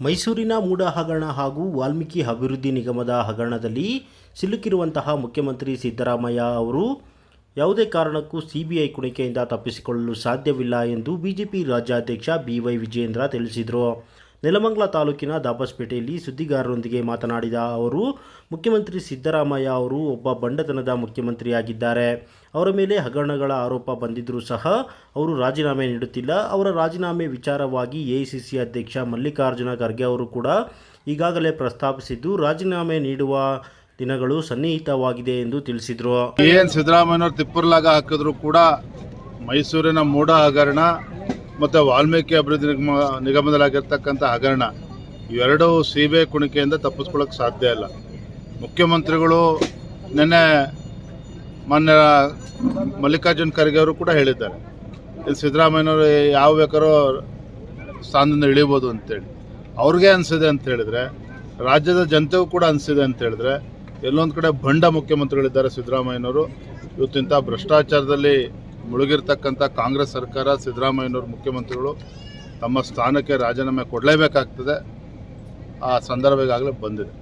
ಮೈಸೂರಿನ ಮೂಡ ಹಗರಣ ಹಾಗೂ ವಾಲ್ಮೀಕಿ ಅಭಿವೃದ್ಧಿ ನಿಗಮದ ಹಗರಣದಲ್ಲಿ ಸಿಲುಕಿರುವಂತಹ ಮುಖ್ಯಮಂತ್ರಿ ಸಿದ್ದರಾಮಯ್ಯ ಅವರು ಯಾವುದೇ ಕಾರಣಕ್ಕೂ ಸಿಬಿಐ ಕುಣಿಕೆಯಿಂದ ತಪ್ಪಿಸಿಕೊಳ್ಳಲು ಸಾಧ್ಯವಿಲ್ಲ ಎಂದು ಬಿಜೆಪಿ ರಾಜ್ಯಾಧ್ಯಕ್ಷ ಬಿವೈ ವಿಜೇಂದ್ರ ತಿಳಿಸಿದರು. ನೆಲಮಂಗಲ ತಾಲೂಕಿನ ದಾಬಸ್ಪೇಟೆಯಲ್ಲಿ ಸುದ್ದಿಗಾರರೊಂದಿಗೆ ಮಾತನಾಡಿದ ಅವರು, ಮುಖ್ಯಮಂತ್ರಿ ಸಿದ್ದರಾಮಯ್ಯ ಅವರು ಒಬ್ಬ ಬಂಡತನದ ಮುಖ್ಯಮಂತ್ರಿಯಾಗಿದ್ದಾರೆ. ಅವರ ಮೇಲೆ ಹಗರಣಗಳ ಆರೋಪ ಬಂದಿದ್ದರೂ ಸಹ ಅವರು ರಾಜೀನಾಮೆ ನೀಡುತ್ತಿಲ್ಲ. ಅವರ ರಾಜೀನಾಮೆ ವಿಚಾರವಾಗಿ ಎಐಸಿಸಿ ಅಧ್ಯಕ್ಷ ಮಲ್ಲಿಕಾರ್ಜುನ ಖರ್ಗೆ ಅವರು ಕೂಡ ಈಗಾಗಲೇ ಪ್ರಸ್ತಾಪಿಸಿದ್ದು, ರಾಜೀನಾಮೆ ನೀಡುವ ದಿನಗಳು ಸನ್ನಿಹಿತವಾಗಿದೆ ಎಂದು ತಿಳಿಸಿದರು. ಏನ್ ಸಿದ್ದರಾಮಯ್ಯನವ್ರು ತಿಪ್ಪರ್ಲಾಗ ಹಾಕಿದ್ರು ಕೂಡ ಮೈಸೂರಿನ ಮೂಡ ಹಗರಣ ಮತ್ತು ವಾಲ್ಮೀಕಿ ಅಭಿವೃದ್ಧಿ ನಿಗಮ ನಿಗಮದಲ್ಲಾಗಿರ್ತಕ್ಕಂಥ ಹಗರಣ, ಇವೆರಡೂ ಸಿ ಬಿ ಐ ಕುಣಿಕೆಯಿಂದ ತಪ್ಪಿಸ್ಕೊಳ್ಳೋಕೆ ಸಾಧ್ಯ ಇಲ್ಲ. ಮುಖ್ಯಮಂತ್ರಿಗಳು ನಿನ್ನೆ ಮಾನ್ಯ ಮಲ್ಲಿಕಾರ್ಜುನ್ ಖರ್ಗೆ ಅವರು ಕೂಡ ಹೇಳಿದ್ದಾರೆ. ಇಲ್ಲಿ ಸಿದ್ದರಾಮಯ್ಯನವರು ಯಾವ ಬೇಕಾದ್ರೂ ಸ್ಥಾನದಿಂದ ಇಳಿಬೋದು ಅಂತೇಳಿ. ಅವ್ರಿಗೆ ಅನಿಸಿದೆ ಅಂತ ಹೇಳಿದ್ರೆ, ರಾಜ್ಯದ ಜನತೆಗೂ ಕೂಡ ಅನಿಸಿದೆ ಅಂತ ಹೇಳಿದ್ರೆ, ಎಲ್ಲೊಂದು ಕಡೆ ಬಂಡ ಮುಖ್ಯಮಂತ್ರಿಗಳಿದ್ದಾರೆ ಸಿದ್ದರಾಮಯ್ಯನವರು. ಇವತ್ತಿಂಥ ಭ್ರಷ್ಟಾಚಾರದಲ್ಲಿ ಮುಳುಗಿರ್ತಕ್ಕಂಥ ಕಾಂಗ್ರೆಸ್ ಸರ್ಕಾರ ಸಿದ್ದರಾಮಯ್ಯನವರು ಮುಖ್ಯಮಂತ್ರಿಗಳು ತಮ್ಮ ಸ್ಥಾನಕ್ಕೆ ರಾಜೀನಾಮೆ ಕೊಡಲೇಬೇಕಾಗ್ತದೆ. ಆ ಸಂದರ್ಭ ಈಗಾಗಲೇ ಬಂದಿದೆ.